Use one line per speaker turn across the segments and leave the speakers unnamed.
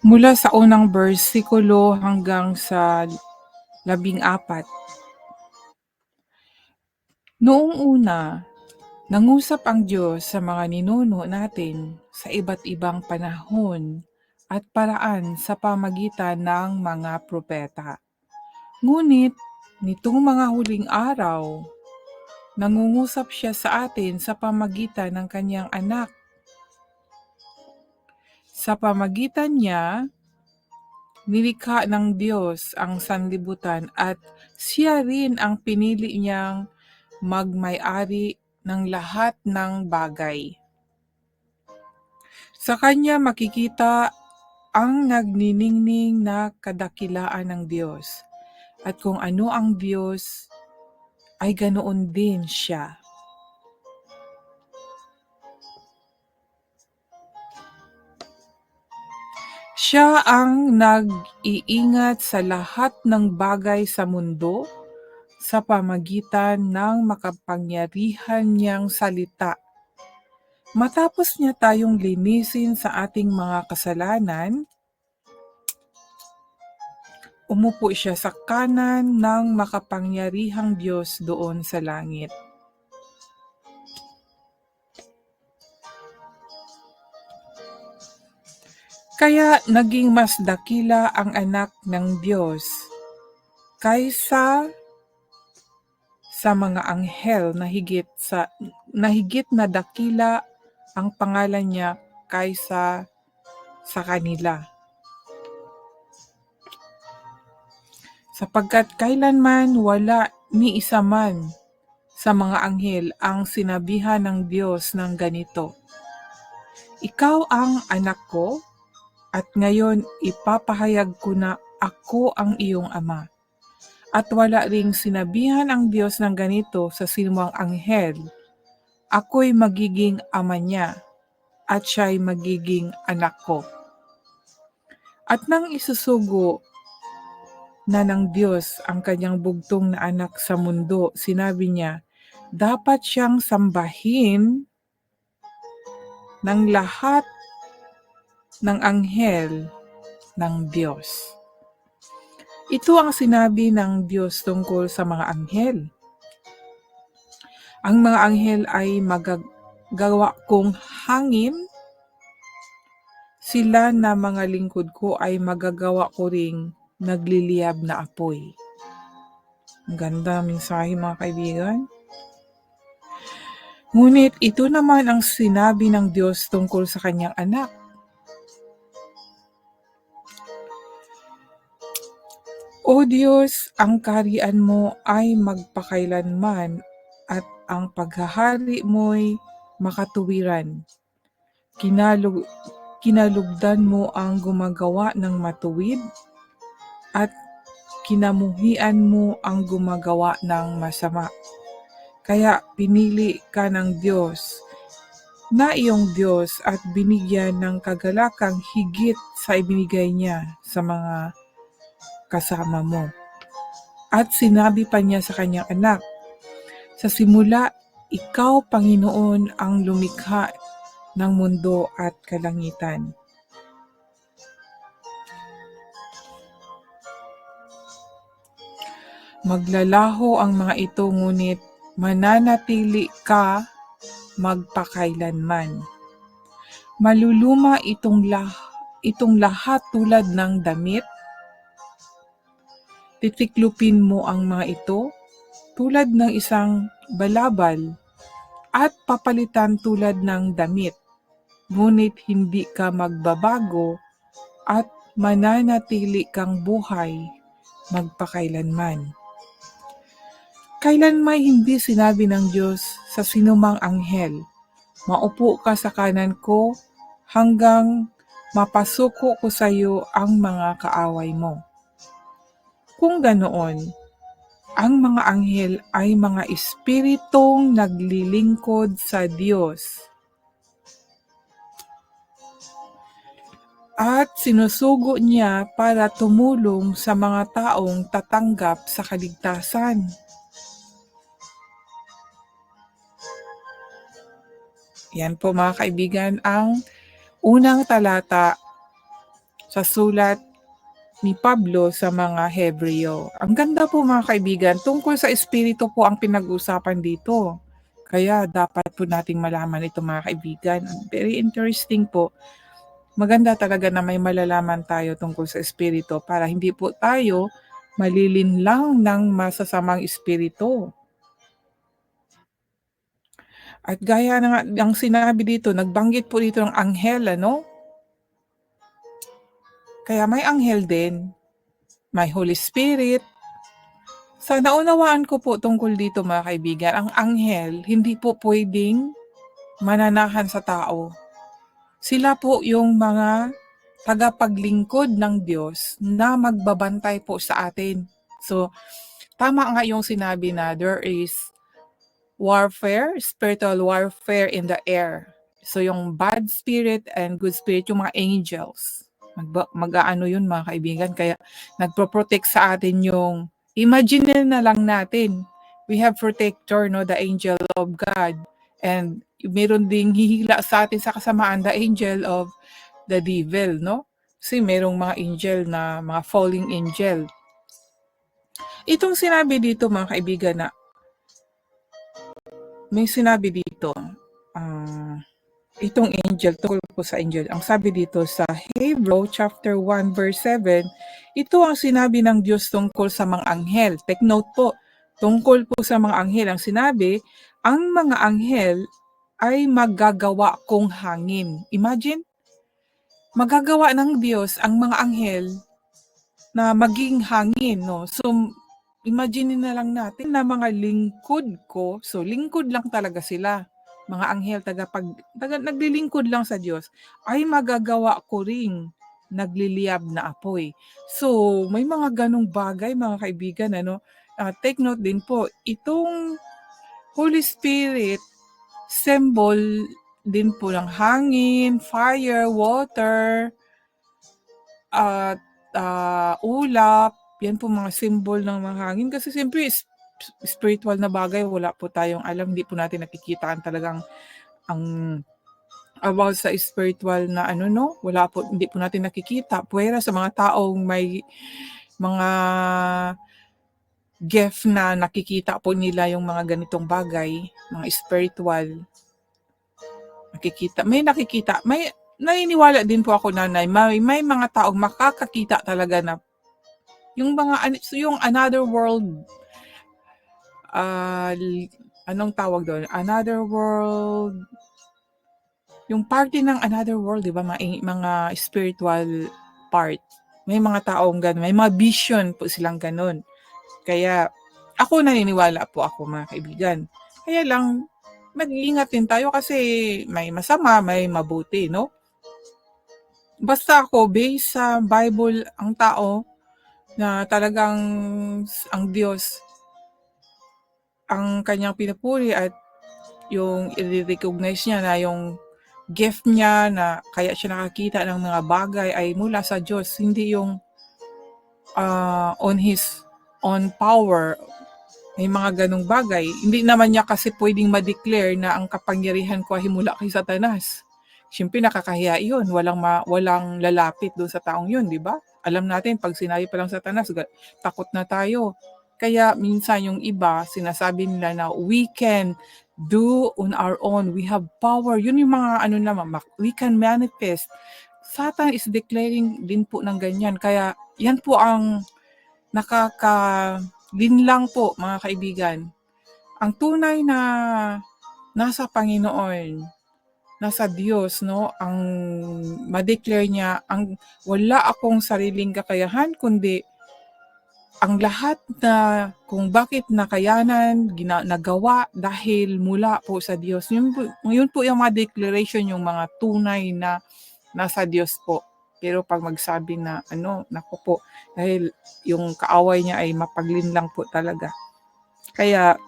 Mula sa unang bersikulo hanggang sa labing apat. Noong una, nangusap ang Diyos sa mga ninuno natin sa iba't ibang panahon at paraan sa pamagitan ng mga propeta. Ngunit, nitong mga huling araw, nangungusap siya sa atin sa pamagitan ng kanyang anak sa pamagitan niya, nilikha ng Diyos ang sanlibutan at siya rin ang pinili niyang magmay-ari ng lahat ng bagay. Sa kanya makikita ang nagniningning na kadakilaan ng Diyos at kung ano ang Diyos ay ganoon din siya. Siya ang nag-iingat sa lahat ng bagay sa mundo sa pamagitan ng makapangyarihan niyang salita. Matapos niya tayong linisin sa ating mga kasalanan, umupo siya sa kanan ng makapangyarihang Diyos doon sa langit. Kaya naging mas dakila ang anak ng Diyos kaysa sa mga anghel na higit sa na higit na dakila ang pangalan niya kaysa sa kanila. Sapagkat kailanman wala ni isa man sa mga anghel ang sinabihan ng Diyos ng ganito. Ikaw ang anak ko, at ngayon ipapahayag ko na ako ang iyong ama. At wala ring sinabihan ang Diyos ng ganito sa sinumang anghel. Ako'y magiging ama niya at siya'y magiging anak ko. At nang isusugo na ng Diyos ang kanyang bugtong na anak sa mundo, sinabi niya, dapat siyang sambahin ng lahat ng anghel ng Diyos. Ito ang sinabi ng Diyos tungkol sa mga anghel. Ang mga anghel ay magagawa kong hangin. Sila na mga lingkod ko ay magagawa ko ring nagliliyab na apoy. Ang ganda mensahe mga kaibigan. Ngunit ito naman ang sinabi ng Diyos tungkol sa kanyang anak. O Diyos, ang karian mo ay magpakailanman at ang paghahari mo'y makatuwiran. Kinalug, kinalugdan mo ang gumagawa ng matuwid at kinamuhian mo ang gumagawa ng masama. Kaya pinili ka ng Diyos na iyong Diyos at binigyan ng kagalakang higit sa ibinigay niya sa mga kasama mo. At sinabi pa niya sa kanyang anak, Sa simula, ikaw, Panginoon, ang lumikha ng mundo at kalangitan. Maglalaho ang mga ito ngunit mananatili ka magpakailanman. Maluluma itong, lah itong lahat tulad ng damit Titiklupin mo ang mga ito tulad ng isang balabal at papalitan tulad ng damit. Ngunit hindi ka magbabago at mananatili kang buhay magpakailanman. Kailan may hindi sinabi ng Diyos sa sinumang anghel, Maupo ka sa kanan ko hanggang mapasuko ko sa iyo ang mga kaaway mo. Kung ganoon, ang mga anghel ay mga espiritong naglilingkod sa Diyos. At sinusugo niya para tumulong sa mga taong tatanggap sa kaligtasan. Yan po mga kaibigan ang unang talata sa sulat ni Pablo sa mga Hebreo. Ang ganda po mga kaibigan, tungkol sa espiritu po ang pinag-usapan dito. Kaya dapat po nating malaman ito mga kaibigan. Very interesting po. Maganda talaga na may malalaman tayo tungkol sa espiritu para hindi po tayo malilinlang ng masasamang espiritu. At gaya nga ang sinabi dito, nagbanggit po dito ng anghel, ano? Kaya may anghel din, may Holy Spirit. Sa naunawaan ko po tungkol dito mga kaibigan, ang anghel hindi po pwedeng mananahan sa tao. Sila po yung mga tagapaglingkod ng Diyos na magbabantay po sa atin. So, tama nga yung sinabi na there is warfare, spiritual warfare in the air. So, yung bad spirit and good spirit, yung mga angels. Mag, mag-ano yun mga kaibigan. Kaya nagpro-protect sa atin yung, imagine na lang natin, we have protector, no, the angel of God. And meron ding hihila sa atin sa kasamaan, the angel of the devil, no? Kasi merong mga angel na, mga falling angel. Itong sinabi dito mga kaibigan na, may sinabi dito, ah, itong angel, tungkol po sa angel, ang sabi dito sa Hebrew chapter 1 verse 7, ito ang sinabi ng Diyos tungkol sa mga anghel. Take note po, tungkol po sa mga anghel, ang sinabi, ang mga anghel ay magagawa kong hangin. Imagine, magagawa ng Diyos ang mga anghel na maging hangin, no? So, imagine na lang natin na mga lingkod ko, so lingkod lang talaga sila, mga anghel tagapag taga, naglilingkod lang sa Diyos, ay magagawa ko ring nagliliyab na apoy. So, may mga ganong bagay mga kaibigan, ano? Uh, take note din po, itong Holy Spirit, symbol din po ng hangin, fire, water, at uh, ulap, yan po mga symbol ng mga hangin. Kasi siyempre, spiritual na bagay, wala po tayong alam, hindi po natin nakikita ang talagang ang about sa spiritual na ano no, wala po, hindi po natin nakikita. Puwera sa mga taong may mga gift na nakikita po nila yung mga ganitong bagay, mga spiritual. Nakikita, may nakikita, may naniniwala din po ako nanay, may, may mga taong makakakita talaga na yung mga yung another world uh, anong tawag doon? Another world yung party ng another world, 'di ba? Mga, mga spiritual part. May mga taong ganun, may mga vision po silang ganun. Kaya ako naniniwala po ako mga kaibigan. Kaya lang mag-iingat din tayo kasi may masama, may mabuti, no? Basta ako, based sa Bible, ang tao na talagang ang Diyos ang kanyang pinupuri at yung i-recognize niya na yung gift niya na kaya siya nakakita ng mga bagay ay mula sa Diyos, hindi yung uh, on his own power. May mga ganong bagay. Hindi naman niya kasi pwedeng ma-declare na ang kapangyarihan ko ay mula kay Satanas. Siyempre nakakahiya yun. Walang, ma, walang lalapit doon sa taong yun, di ba? Alam natin, pag sinabi pa lang Satanas, takot na tayo. Kaya minsan yung iba, sinasabi nila na we can do on our own. We have power. Yun yung mga ano naman, we can manifest. Satan is declaring din po ng ganyan. Kaya yan po ang nakakalinlang po mga kaibigan. Ang tunay na nasa Panginoon, nasa Diyos, no, ang ma-declare niya, ang wala akong sariling kakayahan, kundi ang lahat na kung bakit nakayanan, gina, nagawa dahil mula po sa Diyos. Yun po, yun po yung mga declaration, yung mga tunay na nasa Diyos po. Pero pag magsabi na ano, nako po, dahil yung kaaway niya ay mapaglinlang po talaga. Kaya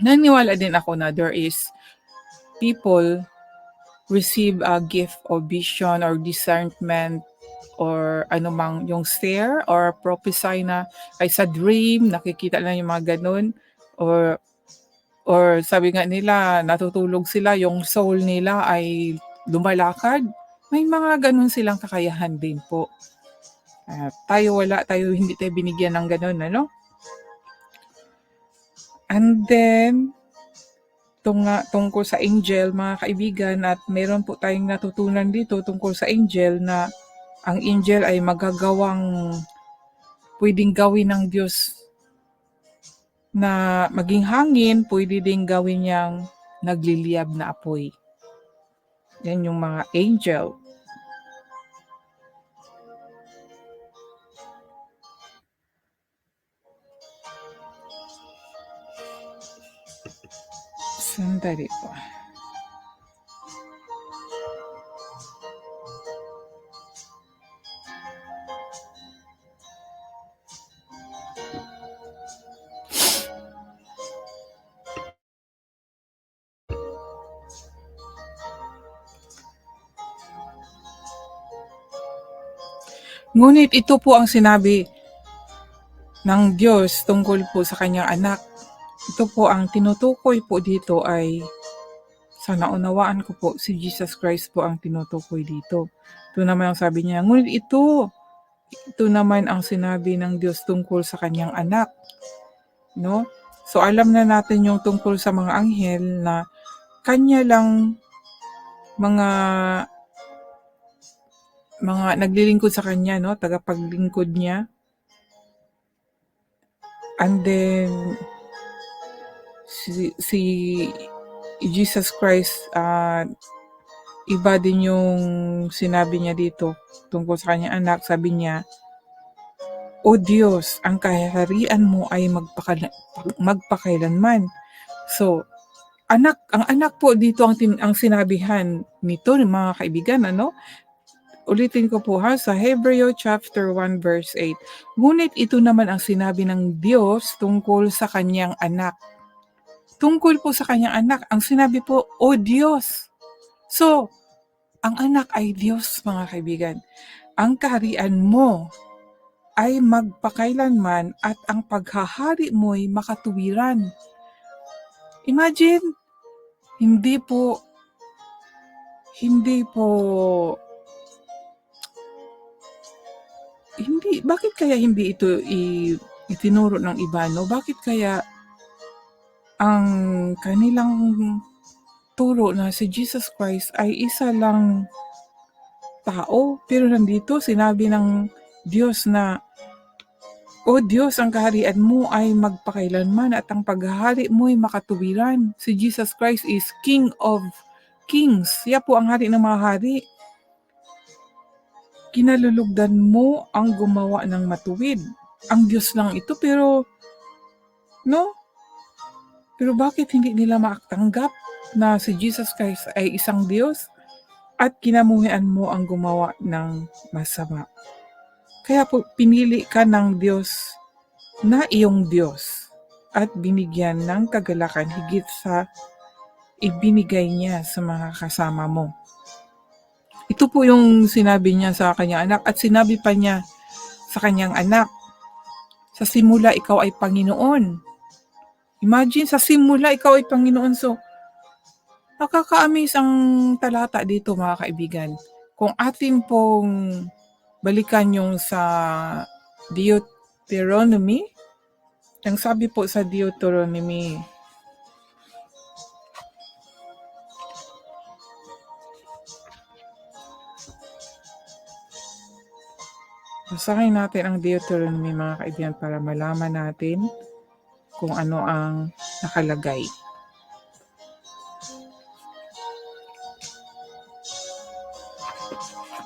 naniwala din ako na there is people receive a gift of vision or discernment or ano mang yung stare or prophesy na ay sa dream, nakikita lang yung mga ganun or or sabi nga nila natutulog sila yung soul nila ay lumalakad May mga ganun silang kakayahan din po. Ah, tayo wala, tayo hindi tayo binigyan ng ganun, ano? And then, tung, tungkol sa angel, mga kaibigan, at meron po tayong natutunan dito tungkol sa angel na ang angel ay magagawang pwedeng gawin ng Diyos na maging hangin, pwede ding gawin niyang nagliliyab na apoy. Yan yung mga angel. Sandali po. Ngunit ito po ang sinabi ng Diyos tungkol po sa kanyang anak. Ito po ang tinutukoy po dito ay sa naunawaan ko po, si Jesus Christ po ang tinutukoy dito. Ito naman ang sabi niya, ngunit ito, ito naman ang sinabi ng Diyos tungkol sa kanyang anak. No? So alam na natin yung tungkol sa mga anghel na kanya lang mga mga naglilingkod sa kanya, no? Tagapaglingkod niya. And then, si, si Jesus Christ, uh, iba din yung sinabi niya dito tungkol sa kanyang anak. Sabi niya, O Diyos, ang kaharian mo ay magpaka, magpakailanman. So, anak, ang anak po dito ang, tin, ang sinabihan nito, mga kaibigan, ano? Ulitin ko po ha, sa Hebreo chapter 1 verse 8. Ngunit ito naman ang sinabi ng Diyos tungkol sa kanyang anak. Tungkol po sa kanyang anak, ang sinabi po, O Diyos. So, ang anak ay Diyos, mga kaibigan. Ang kaharian mo ay magpakailanman at ang paghahari mo'y makatuwiran. Imagine, hindi po, hindi po hindi bakit kaya hindi ito i, itinuro ng iba no? Bakit kaya ang kanilang turo na si Jesus Christ ay isa lang tao pero nandito sinabi ng Diyos na O Diyos, ang kaharian mo ay magpakailanman at ang paghahari mo ay makatuwiran. Si Jesus Christ is King of Kings. Siya po ang hari ng mga hari kinalulugdan mo ang gumawa ng matuwid. Ang Diyos lang ito pero no? Pero bakit hindi nila makatanggap na si Jesus Christ ay isang Diyos at kinamuhian mo ang gumawa ng masama? Kaya po pinili ka ng Diyos na iyong Diyos at binigyan ng kagalakan higit sa ibinigay niya sa mga kasama mo. Po yung sinabi niya sa kanyang anak at sinabi pa niya sa kanyang anak, sa simula ikaw ay Panginoon. Imagine, sa simula ikaw ay Panginoon. So, nakaka-amaze ang talata dito mga kaibigan. Kung atin pong balikan yung sa Deuteronomy, ang sabi po sa Deuteronomy Basahin natin ang Deuteronomy mga kaibigan para malaman natin kung ano ang nakalagay.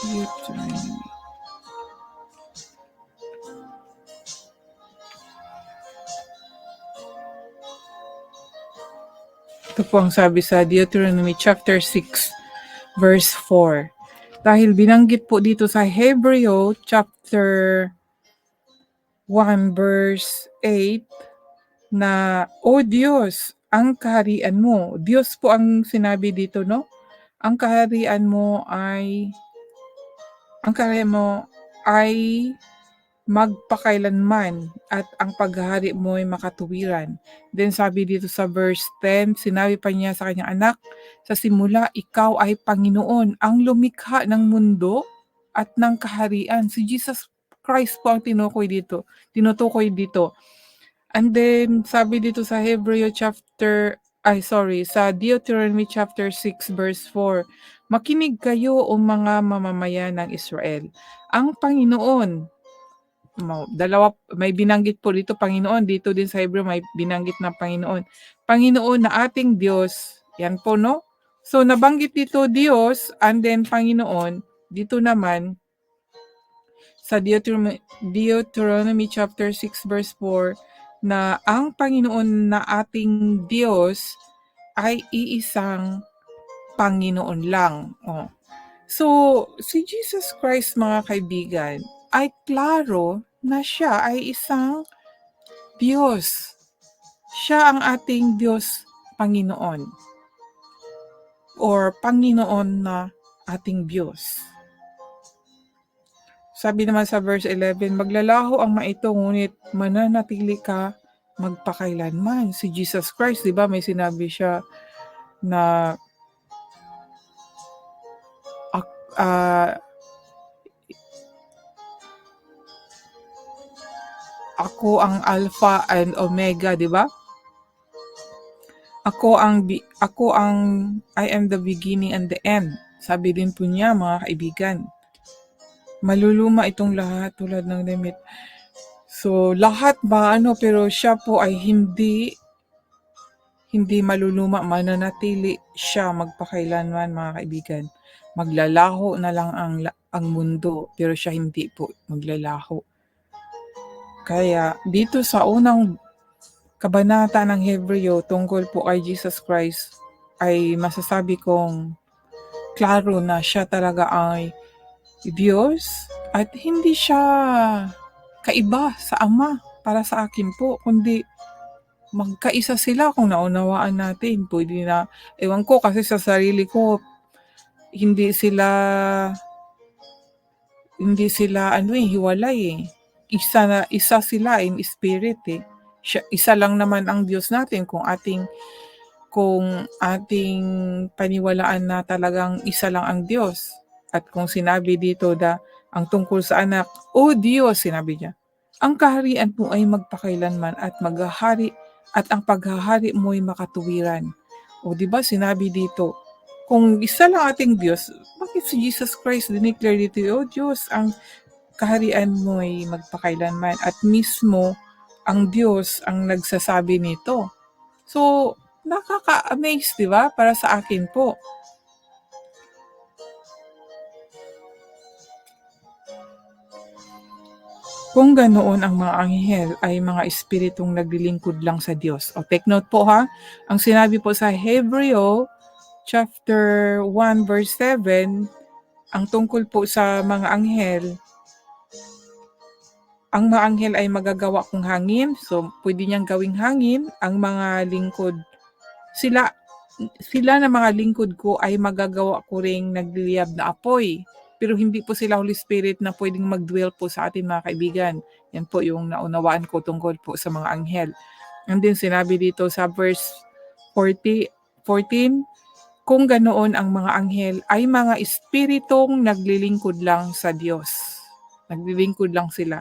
Deuteronomy. Ito po ang sabi sa Deuteronomy chapter 6 verse 4. Dahil binanggit po dito sa Hebreo chapter 1 verse 8 na, O Diyos, ang kaharian mo. Diyos po ang sinabi dito, no? Ang kaharian mo ay, ang kaharian mo ay magpakailanman at ang paghahari mo ay makatuwiran. Then sabi dito sa verse 10, sinabi pa niya sa kanyang anak, sa simula ikaw ay Panginoon, ang lumikha ng mundo at ng kaharian. Si Jesus Christ po ang tinukoy dito, tinutukoy dito. And then sabi dito sa Hebreo chapter ay sorry, sa Deuteronomy chapter 6 verse 4, Makinig kayo o mga mamamayan ng Israel. Ang Panginoon, dalawa may binanggit po dito Panginoon dito din sa Hebreo may binanggit na Panginoon Panginoon na ating Diyos yan po no so nabanggit dito Diyos and then Panginoon dito naman sa Deuteronomy, Deuteronomy chapter 6 verse 4 na ang Panginoon na ating Diyos ay iisang Panginoon lang. Oh. So, si Jesus Christ mga kaibigan ay klaro na siya ay isang Diyos. Siya ang ating Diyos Panginoon. Or Panginoon na ating Diyos. Sabi naman sa verse 11, maglalaho ang maito ngunit mananatili ka magpakailanman. Si Jesus Christ, di ba, may sinabi siya na ak- ako ang alpha and omega, di ba? Ako ang ako ang I am the beginning and the end. Sabi din po niya mga kaibigan. Maluluma itong lahat tulad ng damit. So lahat ba ano pero siya po ay hindi hindi maluluma, mananatili siya magpakailanman mga kaibigan. Maglalaho na lang ang ang mundo pero siya hindi po maglalaho. Kaya dito sa unang kabanata ng Hebreo tungkol po kay Jesus Christ ay masasabi kong klaro na siya talaga ay Diyos at hindi siya kaiba sa Ama para sa akin po, kundi magkaisa sila kung naunawaan natin. Pwede na, ewan ko kasi sa sarili ko, hindi sila, hindi sila ano eh, hiwalay eh. Isa, na, isa sila in spirit eh. Siya, isa lang naman ang Diyos natin kung ating kung ating paniwalaan na talagang isa lang ang Diyos. At kung sinabi dito da ang tungkol sa anak, O Diyos, sinabi niya, ang kaharian mo ay magpakailanman at maghahari at ang paghahari mo ay makatuwiran. O di ba sinabi dito, kung isa lang ating Diyos, bakit si Jesus Christ dineclare dito, O Diyos, ang kaharian mo ay magpakailanman at mismo ang Diyos ang nagsasabi nito. So, nakaka-amaze, di ba? Para sa akin po. Kung ganoon ang mga anghel ay mga espiritong naglilingkod lang sa Diyos. O take note po ha, ang sinabi po sa Hebreo chapter 1 verse 7, ang tungkol po sa mga anghel, ang mga anghel ay magagawa kong hangin, so pwede niyang gawing hangin, ang mga lingkod, sila, sila na mga lingkod ko ay magagawa ko ring nagliliyab na apoy. Pero hindi po sila Holy Spirit na pwedeng mag-dwell po sa atin mga kaibigan. Yan po yung naunawaan ko tungkol po sa mga anghel. And then sinabi dito sa verse 40, 14, kung ganoon ang mga anghel ay mga espiritong naglilingkod lang sa Diyos. Naglilingkod lang sila.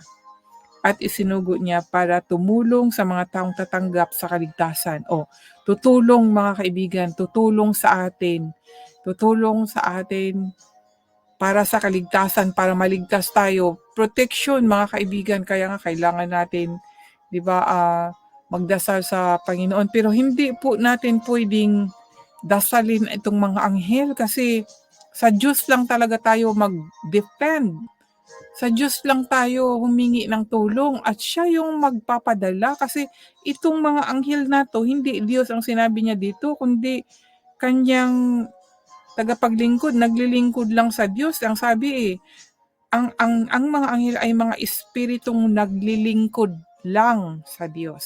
At isinugo niya para tumulong sa mga taong tatanggap sa kaligtasan. O, tutulong mga kaibigan, tutulong sa atin. Tutulong sa atin para sa kaligtasan, para maligtas tayo. Protection mga kaibigan, kaya nga kailangan natin, 'di ba, ah, magdasal sa Panginoon. Pero hindi po natin pwedeng dasalin itong mga anghel kasi sa Diyos lang talaga tayo mag-depend. Sa Diyos lang tayo humingi ng tulong at siya yung magpapadala kasi itong mga anghel na to, hindi Diyos ang sinabi niya dito, kundi kanyang tagapaglingkod, naglilingkod lang sa Diyos. Ang sabi eh, ang, ang, ang mga anghel ay mga espiritong naglilingkod lang sa Diyos.